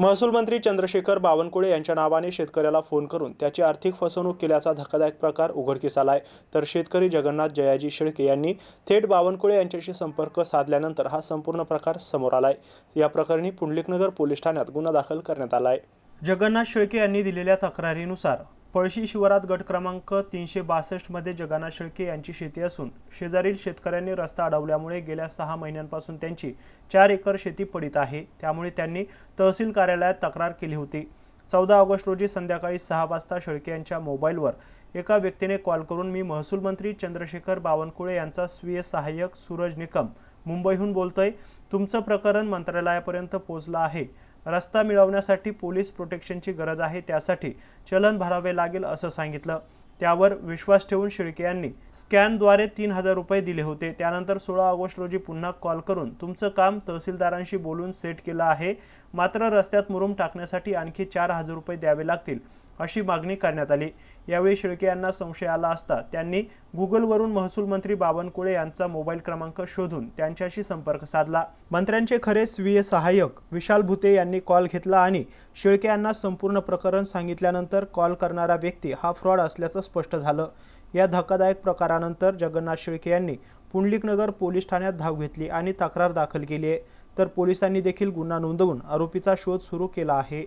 महसूल मंत्री चंद्रशेखर बावनकुळे यांच्या नावाने शेतकऱ्याला फोन करून त्याची आर्थिक फसवणूक केल्याचा धक्कादायक प्रकार उघडकीस आला आहे तर शेतकरी जगन्नाथ जयाजी शेळके यांनी थेट बावनकुळे यांच्याशी संपर्क साधल्यानंतर हा संपूर्ण प्रकार समोर आलाय. या प्रकरणी पुंडलिकनगर पोलीस ठाण्यात गुन्हा दाखल करण्यात आला आहे जगन्नाथ शेळके यांनी दिलेल्या तक्रारीनुसार पळशी शिवारात गट क्रमांक तीनशे बासष्टमध्ये जगन्नाथ शेळके यांची शेती असून शेजारील शेतकऱ्यांनी रस्ता अडवल्यामुळे गेल्या सहा महिन्यांपासून त्यांची चार एकर शेती पडीत आहे. त्यामुळे त्यांनी तहसील कार्यालयात तक्रार केली होती. चौदा ऑगस्ट रोजी संध्याकाळी सहा वाजता शेळके यांच्या मोबाईलवर एका व्यक्तीने कॉल करून मी महसूल मंत्री चंद्रशेखर बावनकुळे यांचा स्वीय सहाय्यक सूरज निकम मुंबईहून बोलतोय. तुमचं प्रकरण मंत्रालयापर्यंत पोहोचलं आहे. रस्ता मिळवण्यासाठी पोलीस प्रोटेक्शनची गरज आहे त्यासाठी चलन भरावे लागेल असं सांगितलं. त्यावर विश्वास ठेवून शिळके यांनी स्कॅनद्वारे तीन हजार रुपये दिले होते. त्यानंतर सोळा ऑगस्ट रोजी पुन्हा कॉल करून तुमचं काम तहसीलदारांशी बोलून सेट केलं आहे. मात्र रस्त्यात मुरुम टाकण्यासाठी आणखी चार हजार रुपये द्यावे लागतील. अशी मागणी करण्यात आली. यावेळी शेळके यांना संशय आला असता त्यांनी गुगलवरून महसूल मंत्री बावनकुळे यांचा मोबाईल क्रमांक शोधून त्यांच्याशी संपर्क साधला. मंत्र्यांचे खरे स्वीय सहाय्यक विशाल भुते यांनी कॉल घेतला आणि शेळके यांना संपूर्ण प्रकरण सांगितल्यानंतर कॉल करणारा व्यक्ती हा फ्रॉड असल्याचं स्पष्ट झालं. या धक्कादायक प्रकारानंतर जगन्नाथ शेळके यांनी पुंडलिकनगर पोलीस ठाण्यात धाव घेतली आणि तक्रार दाखल केली आहे. तर पोलिसांनी देखील गुन्हा नोंदवून आरोपीचा शोध सुरू केला आहे.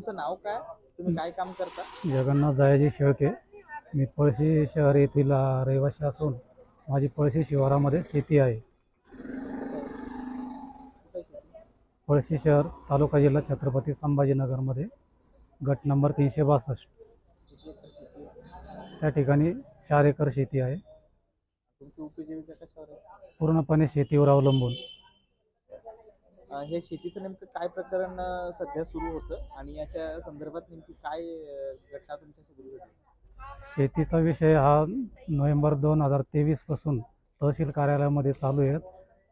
तुमचं नाव काय? तुम्ही काय काम करता? जगन्नाथ जायाजी शेळके. मी पळशी शहर येथील रहिवासी असून माझी पळशी शिवारामध्ये शेती आहे. पळशी शहर तालुका जिल्हा छत्रपती संभाजीनगरमध्ये. गट नंबर तीनशे बासष्ट. त्या ठिकाणी चार एकर शेती आहे. पूर्णपणे शेतीवर अवलंबून. हे शेतीचं नेमकं काय प्रकरण सध्या सुरू होतं आणि याच्या संदर्भात नेमकी काय अं, घटना तुमच्यासोबत घडली? शेतीचा विषय हा नोव्हेंबर दोन हजार तेवीसपासून तहसील कार्यालयामध्ये चालू आहेत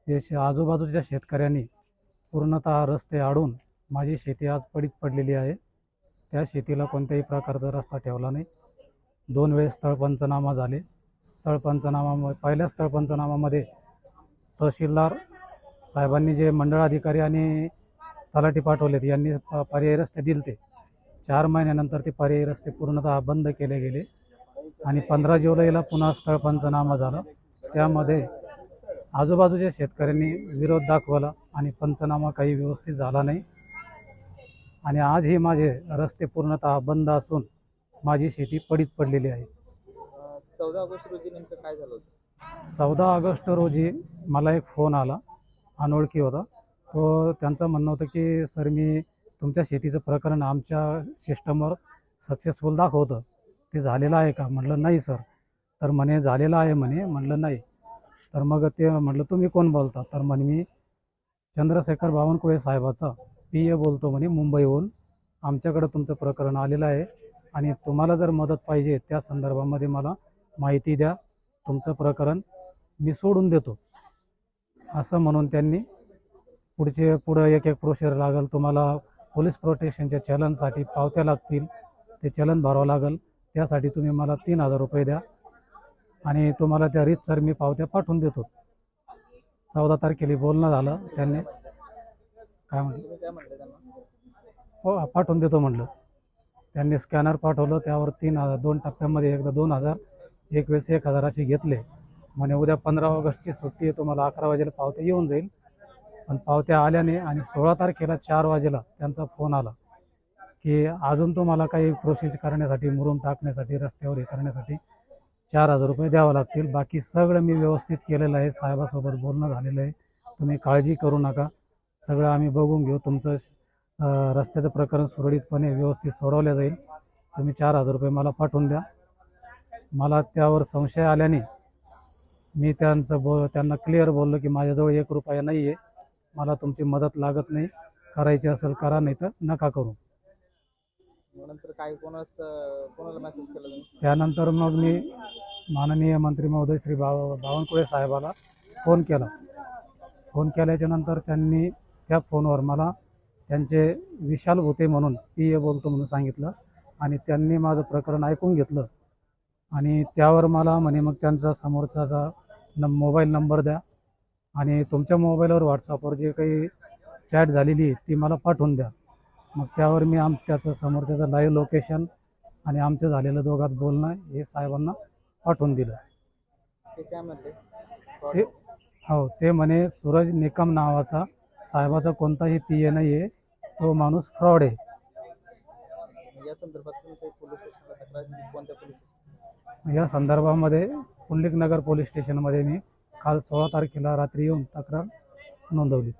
जे शे- आजूबाजूच्या शेतकऱ्यांनी पूर्णतः रस्ते आडून माझी शेती आज पडीत पडलेली आहे. त्या शेतीला कोणत्याही प्रकारचा रस्ता ठेवला नाही. दोन वेळेस स्थळ पंचनामा झाले. स्थळ पंचनामा पहिल्या स्थळ पंचनामामध्ये तहसीलदार साहेबांनी जे मंडळ अधिकारी आणि तलाठी पाठवलेत यांनी पर्यायी रस्ते दिलते. चार महिन्यानंतर ते पर्यायी रस्ते पूर्णतः बंद केले गेले आणि पंधरा जुलैला पुन्हा स्थळ पंचनामा झाला. त्यामध्ये आजूबाजूच्या शेतकऱ्यांनी विरोध दाखवला आणि पंचनामा काही व्यवस्थित झाला नाही. आणि आजही माझे रस्ते पूर्णतः बंद असून माझी शेती पडीत पडलेली आहे. चौदा ऑगस्ट रोजी नेमकं काय झालं होतं? चौदा ऑगस्ट रोजी मला एक फोन आला. अनोळखी होता. तो त्यांचं म्हणणं होतं की सर मी तुमच्या शेतीचं प्रकरण आमच्या सिस्टमवर सक्सेसफुल दाखवतं. ते झालेलं आहे का? म्हटलं नाही सर. तर म्हणे झालेलं आहे म्हणे. म्हटलं नाही. तर मग ते म्हटलं तुम्ही कोण बोलता? तर म्हणे मी चंद्रशेखर बावनकुळे साहेबाचा पी ए बोलतो म्हणे मुंबईहून. आमच्याकडं तुमचं प्रकरण आलेलं आहे आणि तुम्हाला जर मदत पाहिजे त्या संदर्भामध्ये मला माहिती द्या. तुमचं प्रकरण मी सोडून देतो. असं म्हणून त्यांनी पुढचे पुढं एक एक प्रोशर लागेल. तुम्हाला पोलीस प्रोटेक्शनच्या चलनसाठी पावत्या लागतील. ते चलन भरावं लागेल. त्यासाठी तुम्ही मला तीन हजार रुपये द्या. आणि तुम्हाला त्या रीतसर मी पावत्या पाठवून देतो. चौदा तारखेला बोलणं झालं त्यांनी. काय म्हटलं? हो पाठवून देतो म्हटलं. त्यांनी स्कॅनर पाठवलं. त्यावर तीन हजार दोन टप्प्यामध्ये एकदा दोन हजार एक वेळेस एक हजार असे घेतले. म्हणे उद्या पंधरा ऑगस्टची सुट्टी आहे तुम्हाला अकरा वाजेला पावत्या येऊन जाईल. पण पावत्या आल्याने आणि सोळा तारखेला चार वाजेला त्यांचा फोन आला की अजून तुम्हाला काही प्रोसेस करण्यासाठी मुरुम टाकण्यासाठी रस्त्यावर हे करण्यासाठी चार हजार रुपये द्यावं लागतील. बाकी सगळं मी व्यवस्थित केलेलं आहे साहेबासोबत बोलणं झालेलं आहे. तुम्ही काळजी करू नका. सगळं आम्ही बघून घेऊ. तुमचं रस्त्याचं प्रकरण सुरळीतपणे व्यवस्थित सोडवलं जाईल. तुम्ही चार हजार रुपये मला पाठवून द्या. मला त्यावर संशय आल्याने मी त्यांचं बो त्यांना क्लिअर बोललो की माझ्याजवळ एक रुपया नाही आहे मला तुमची मदत लागत नाही. करायची असेल करा नाही तर नका करू. नंतर काय कोणास कोणाला मेसेज केला तुम्ही? त्यानंतर मग मी माननीय मंत्री महोदय श्री बाव बावनकुळे साहेबाला फोन केला. फोन केल्याच्यानंतर त्यांनी त्या फोनवर मला त्यांचे विशाल भोते म्हणून पी ए बोलतो म्हणून सांगितलं आणि त्यांनी माझं प्रकरण ऐकून घेतलं. आणि त्यावर मला म्हणे मग त्यांचा समोरचा न मोबाईल नंबर द्या. आणि तुमच्या मोबाईलवर व्हॉट्सअपवर जे काही चॅट झालेली आहे ती मला पाठवून द्या. मग त्यावर मी आम त्याचं समोरच्याचं लाईव्ह लोकेशन आणि आमचं झालेलं दोघात बोलणं हे साहेबांना पाठवून दिलं. ते हो ते म्हणे सूरज निकम नावाचा साहेबाचा कोणताही पी ए नाही आहे तो माणूस फ्रॉड आहे. या संदर्भात या संदर्भामध्ये पुंडलिकनगर पोलीस स्टेशनमध्ये मी काल सोळा तारखेला रात्री येऊन तक्रार नोंदवली.